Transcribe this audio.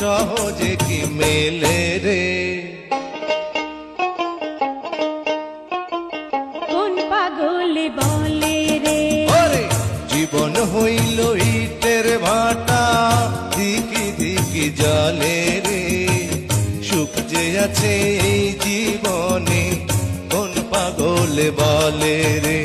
সহজে কি মেলে রে? কোন পাগলে বলে রে? জীবন হইল ইটের ভাটা দিকি দিকি জলে রে। সুখ যে আছে এই জীবনে কোন পাগলে বলে রে?